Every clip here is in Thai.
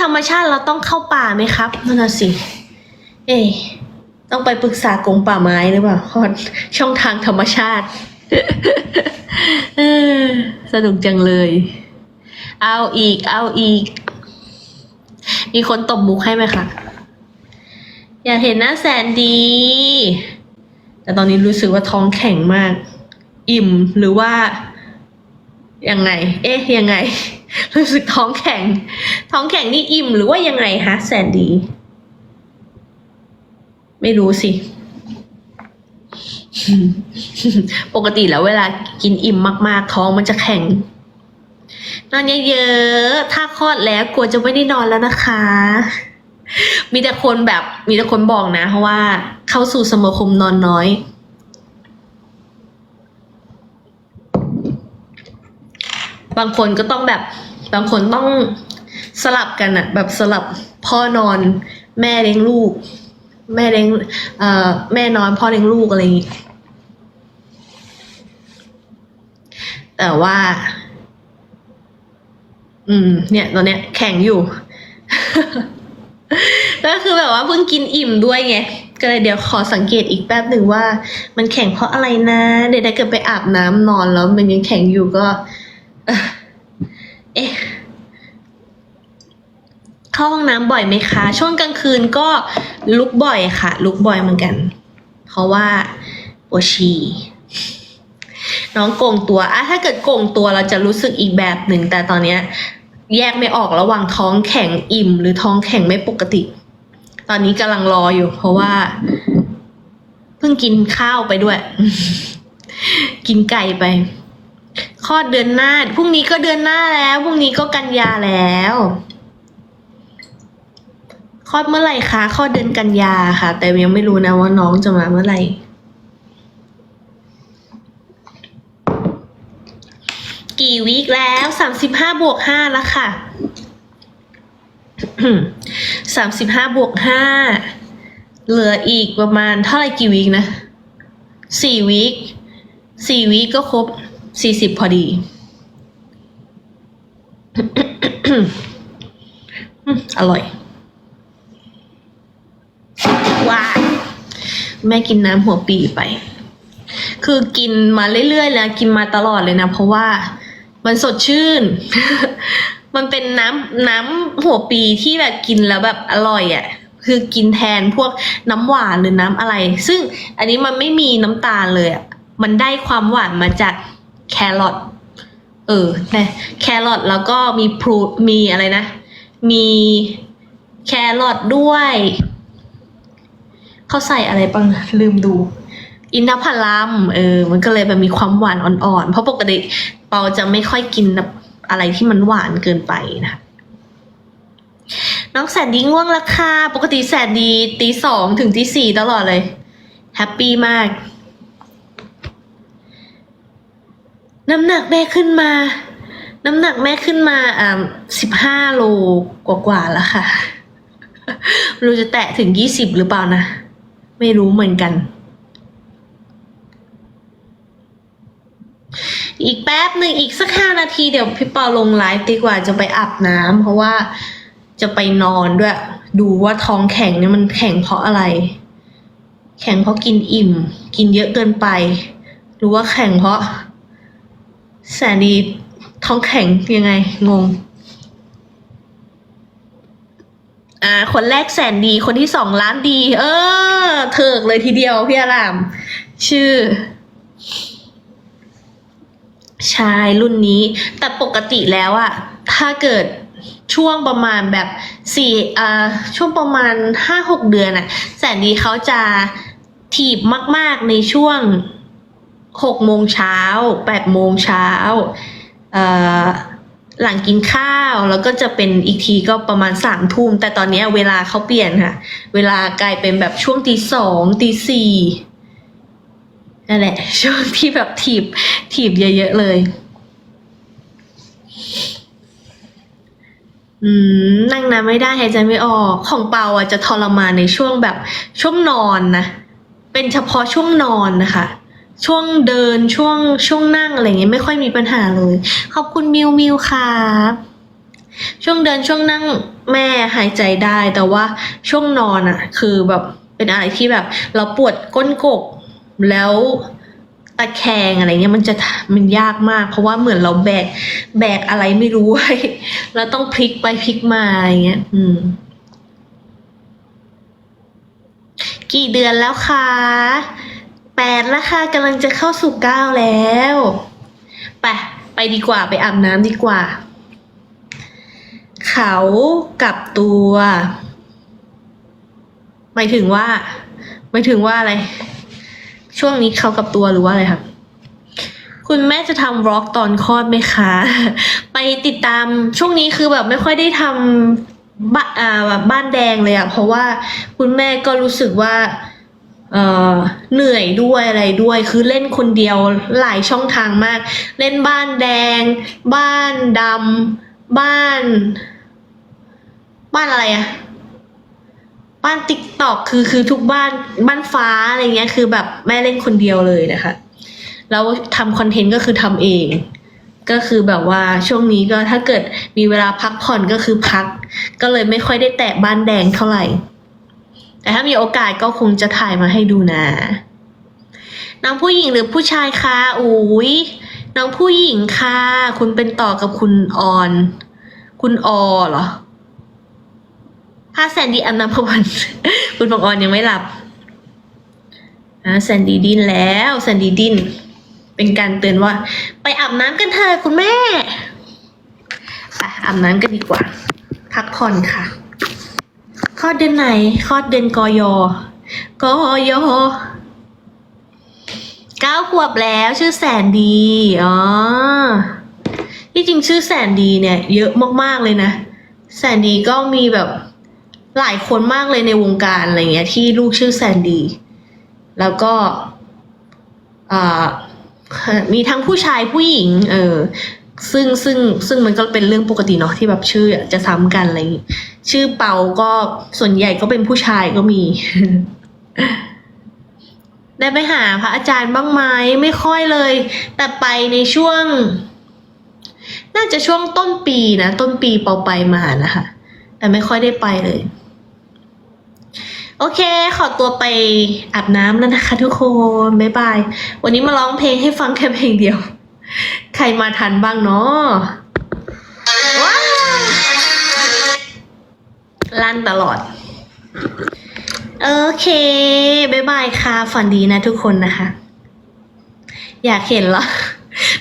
ธรรมชาติเราต้องเข้าป่าไหมครับนั่นนะสิ เอ๊ะต้องไปปรึกษากรมป่าไม้หรือเปล่าเพราะช่องทางธรรมชาติสนุกจังเลย เอาอีก เอาอีก มีคนตบมุกให้ไหมคะ อยากเห็นหน้าแสนดี แต่ตอนนี้รู้สึกว่าท้องแข็งมาก อิ่มหรือว่า ยังไง เอ๊ะยังไง รู้สึกท้องแข็ง ท้องแข็งนี่อิ่มหรือว่ายังไงฮะแสนดีไม่รู้สิ ปกติแล้วเวลากินอิ่มมากๆ ท้องมันจะแข็ง นอนเยอะๆ ถ้าคลอดแล้วกลัวจะไม่ได้นอนแล้วนะคะ มีแต่คนแบบ มีแต่คนบอกนะ เพราะว่าเข้าสู่สมาคมนอนน้อย บางคนก็ต้องแบบ บางคนต้องสลับกันอะแบบสลับพ่อนอน แม่เลี้ยงลูก แม่เลี้ยงเอ่อแม่นอนพ่อเลี้ยงลูกอะไรอย่างงี้แต่ว่า อืม เนี่ยตอนเนี้ยแข็งอยู่ ก็คือแบบว่าเพิ่งกินอิ่มด้วยไง ก็เลยเดี๋ยวขอสังเกตอีกแป๊บหนึ่งว่า มันแข็งเพราะอะไรนะ เดี๋ยวถ้าเกิดไปอาบน้ำนอนแล้วมันยังแข็งอยู่ก็ อ๊ะเข้าห้องน้ำบ่อยไหมคะ ช่วงกลางคืนก็ลุกบ่อยค่ะ ลุกบ่อยเหมือนกัน เพราะว่าปวดฉี่น้องโกงตัวอะถ้าเกิดโกงตัวเราจะรู้สึกอีกแบบหนึ่ง แต่ตอนเนี้ย แยกไม่ออกระหว่างท้องแข็งอิ่ม หรือท้องแข็งไม่ปกติ ตอนนี้กำลังรออยู่ เพราะว่า เพิ่งกินข้าวไปด้วย กินไก่ไป ลอดเดือนหน้า พรุ่งนี้ก็เดือนหน้าแล้ว พรุ่งนี้ก็กันยาแล้ว คลอดเมื่อไหร่คะคลอดเดือนกันยาค่ะ แต่ยังไม่รู้นะว่าน้องจะมาเมื่อไหร่กี่วีคแล้วสามสิบห้าบวกห้าแล้วค่ะสามสิบห้าบวกห้าเหลืออีกประมาณเท่าไหร่กี่วีคนะสี่วีคสี่วีคก็ครบ สี่สิบพอดีอร่อย ว้าแม่กินน้ำหัวปีไป คือกินมาเรื่อยๆแล้วกินมาตลอดเลยนะ เพราะว่ามันสดชื่น มันเป็นน้ำน้ำหัวปีที่แบบกินแล้วแบบอร่อยอะ่ะ คือกินแทนพวกน้ำหวานหรือน้ำอะไร ซึ่งอันนี้มันไม่มีน้ำตาลเลยอะ่ะ มันได้ความหวานมาจาก แครอทเออแต่แครอทแล้วก็มีพรูมีอะไรนะ มีแครอทด้วย เขาใส่อะไรบ้างลืมดู อินทผลัมเออ มันก็เลยแบบมีความหวานอ่อนๆ เพราะปกติเปาจะไม่ค่อยกินอะไรที่มันหวานเกินไปนะน้องแสนดีง่วงและค่ะ ปกติแสนดีตีสองถึงตีสี่ตลอดเลย แฮปปี้มาก น้ำหนักแม่ขึ้นมา น้ำหนักแม่ขึ้นมาอ่าสิบห้าโลกว่าๆแล้วค่ะรู้จะแตะถึงยี่สิบหรือเปล่านะ ไม่รู้เหมือนกัน อีกแป๊บหนึ่งอีกสักห้านาทีเดี๋ยวพี่ปาลงไลฟ์ดีกว่าจะไปอาบน้ำเพราะว่าจะไปนอนด้วย ดูว่าท้องแข็งเนี่ยมันแข็งเพราะอะไร แข็งเพราะกินอิ่ม กินเยอะเกินไป หรือว่าแข็งเพราะ แสนดีท้องแข็งยังไง งง อ่า คนแรกแสนดี คนที่สองล้านดี เออ เถิกเลยทีเดียวพี่อาราม ชื่อ ชายรุ่นนี้ แต่ปกติแล้วอะถ้าเกิดช่วงประมาณแบบสี่อ่าช่วงประมาณห้าหกเดือนอะแสนดีเขาจะถีบมาก ๆ ในช่วง หกโมงเช้าแปดโมงเช้าหลังกินข้าวแล้วก็จะเป็นอีกทีก็ประมาณสามทุ่มแต่ตอนนี้เวลาเขาเปลี่ยนค่ะ เวลากลายเป็นแบบช่วงตีสองตีสี่นั่นแหละ ช่วงที่แบบถีบถีบเยอะๆเลย อืม นั่งนานไม่ได้หายใจไม่ออก ของเปาอะจะทรมานในช่วงแบบช่วงนอนนะ เป็นเฉพาะช่วงนอนนะคะ ช่วงเดินช่วงช่วงนั่งอะไรเงี้ยไม่ค่อยมีปัญหาเลย ขอบคุณมิวมิวครับช่วงเดินช่วงนั่งแม่หายใจได้ แต่ว่าช่วงนอนอะคือแบบเป็นอะไรที่แบบ เราปวดก้นกกแล้วตะแคงอะไรเงี้ยมันจะมันยากมาก เพราะว่าเหมือนเราแบกแบกอะไรไม่รู้ไว้แล้วต้องพลิกไปพลิกมาอย่างเงี้ย อืม กี่เดือนแล้วคะ แปดแล้วค่ะกำลังจะเข้าสู่เก้าแล้ว ไป ไปดีกว่าไปอาบน้ำดีกว่า เขากับตัว หมายถึงว่า หมายถึงว่าอะไร ช่วงนี้เขากับตัวหรือว่าอะไรครับคุณแม่จะทำวล็อกตอนคลอดไหมคะ ไปติดตามช่วงนี้คือแบบไม่ค่อยได้ทำบ้าอ่าแบบบ้านแดงเลยอะเพราะว่าคุณแม่ก็รู้สึกว่า เออเหนื่อยด้วยอะไรด้วย คือเล่นคนเดียวหลายช่องทางมาก เล่นบ้านแดง บ้านดำบ้าน บ้านอะไรอะบ้านติ๊กตอกคือคือทุกบ้านบ้านฟ้าอะไรเงี้ย คือแบบแม่เล่นคนเดียวเลยนะคะ แล้วทำคอนเทนต์ก็คือทำเอง ก็คือแบบว่าช่วงนี้ก็ถ้าเกิดมีเวลาพักผ่อนก็คือพัก ก็เลยไม่ค่อยได้แตะบ้านแดงเท่าไหร่ แต่ถ้ามีโอกาสก็คงจะถ่ายมาให้ดูนะน้องผู้หญิงหรือผู้ชายคะอุ้ยน้องผู้หญิงค่ะ คุณเป็นต่อกับคุณออน คุณออเหรอถ้าแซนดี้อันนพวันคุณบางออนยังไม่หลับอ่าแซนดี้ดินแล้วแซนดี้ดิน เป็นการเตือนว่า ไปอาบน้ำกันเถอะคุณแม่ไปอาบน้ำกันดีกว่า พักผ่อนค่ะ คลอดเดือนไหนคลอดเดือนกอยกอยเก้าขวบแล้วชื่อแสนดีอ๋อที่จริงชื่อแสนดีเนี่ย เยอะมากๆเลยนะ แสนดีก็มีแบบหลายคนมากเลยในวงการอะไรเงี้ย ที่ลูกชื่อแสนดี แล้วก็มีทั้งผู้ชายผู้หญิง เออซึ่งซึ่งซึ่งมันก็เป็นเรื่องปกติเนาะที่แบบชื่อจะซ้ำกันอะไรอย่างงี้ ชื่อเปาก็ส่วนใหญ่ก็เป็นผู้ชายก็มี ได้ไปหาพระอาจารย์บ้างไหมไม่ค่อยเลย แต่ไปในช่วง น่าจะช่วงต้นปีนะ ต้นปีเปาไปมานะคะ แต่ไม่ค่อยได้ไปเลย โอเค ขอตัวไปอาบน้ำแล้วนะคะทุกคนบ๊ายบาย วันนี้มาร้องเพลงให้ฟังแค่เพลงเดียว ใครมาทันบ้างเนาะ ลั่นตลอด โอเคบายบายค่ะ ฝันดีนะทุกคนนะคะ อยากเห็นเหรอ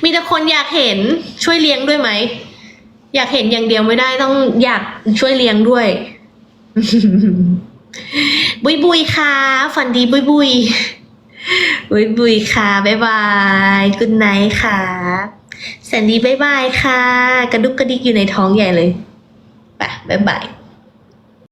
มีแต่คนอยากเห็นช่วยเลี้ยงด้วยไหม อยากเห็นอย่างเดียวไม่ได้ต้องอยากช่วยเลี้ยงด้วย บุยบุยค่ะ ฝันดีบุยบุยบุยบุยค่ะบายบายกุณไนค่ะแสนดีบายบายค่ะ กระดุกกระดิกอยู่ในท้องใหญ่เลยไปบายบาย